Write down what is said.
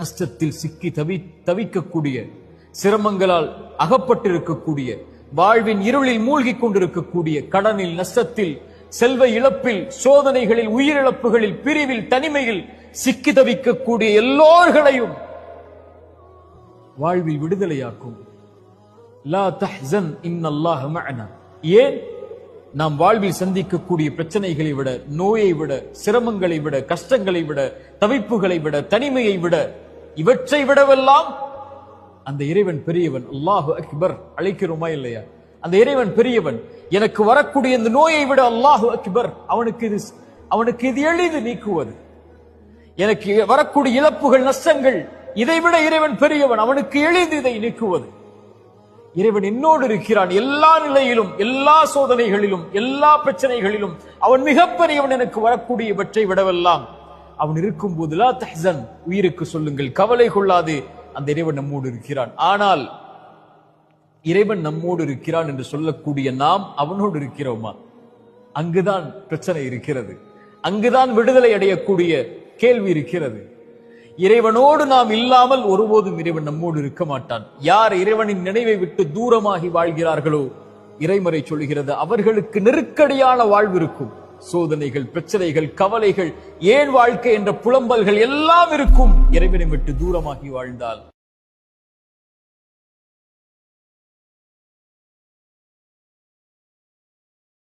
கஷ்டத்தில் சிக்கி தவி தவிக்கக்கூடிய சிரமங்களால் அகப்பட்டிருக்கக்கூடிய வாழ்வின் இருளில் மூழ்கிக் கொண்டிருக்கக்கூடிய கடனில் நஷ்டத்தில் செல்வ இழப்பில் சோதனைகளில் உயிரிழப்புகளில் பிரிவில் தனிமையில் சிக்கி தவிக்கக்கூடிய எல்லோர்களையும் வாழ்வில் விடுதலையாக்கும். ஏன்? நாம் வாழ்வில் சந்திக்கக்கூடிய பிரச்சனைகளை விட நோயை விட சிரமங்களை விட கஷ்டங்களை விட தவிப்புகளை விட தனிமையை விட இவற்றை விடவெல்லாம் அந்த இறைவன் பெரியவன் அல்லாஹு அக்பர். அழைக்கிறோமா இல்லையா? அந்த இறைவன் பெரியவன். எனக்கு வரக்கூடிய இந்த நோயை விட அல்லாஹு அக்பர். அவனுக்கு இது அவனுக்கு இது எளிது நீக்குவது. எனக்கு வரக்கூடிய இழப்புகள் நஷ்டங்கள் இதைவிட இறைவன் பெரியவன். அவனுக்கு எளிது இதை நீக்குவது. இறைவன் என்னோடு இருக்கிறான். எல்லா நிலையிலும் எல்லா சோதனைகளிலும் எல்லா பிரச்சனைகளிலும் அவன் மிகப்பெரியவன். எனக்கு வரக்கூடியவற்றை விடவெல்லாம் அவன் இருக்கும் போதுலா தஹன் உயிருக்கு சொல்லுங்கள் கவலை கொள்ளாது அந்த இறைவன் நம்மோடு இருக்கிறான். ஆனால் இறைவன் நம்மோடு இருக்கிறான் என்று சொல்லக்கூடிய நாம் அவனோடு இருக்கிறோமா? அங்குதான் பிரச்சனை இருக்கிறது. அங்குதான் விடுதலை அடையக்கூடிய கேள்வி இருக்கிறது. இறைவனோடு நாம் இல்லாமல் ஒருபோதும் இறைவன் நம்மோடு இருக்க மாட்டான். யார் இறைவனின் நினைவை விட்டு தூரமாகி வாழ்கிறார்களோ இறைமறை சொல்கிறது அவர்களுக்கு நெருக்கடியான வாழ்வு இருக்கும். சோதனைகள் பிரச்சனைகள் கவலைகள் ஏன் வாழ்க்கை என்ற புலம்பல்கள் எல்லாம் இருக்கும். இறைவனை விட்டு தூரமாகி வாழ்ந்தால்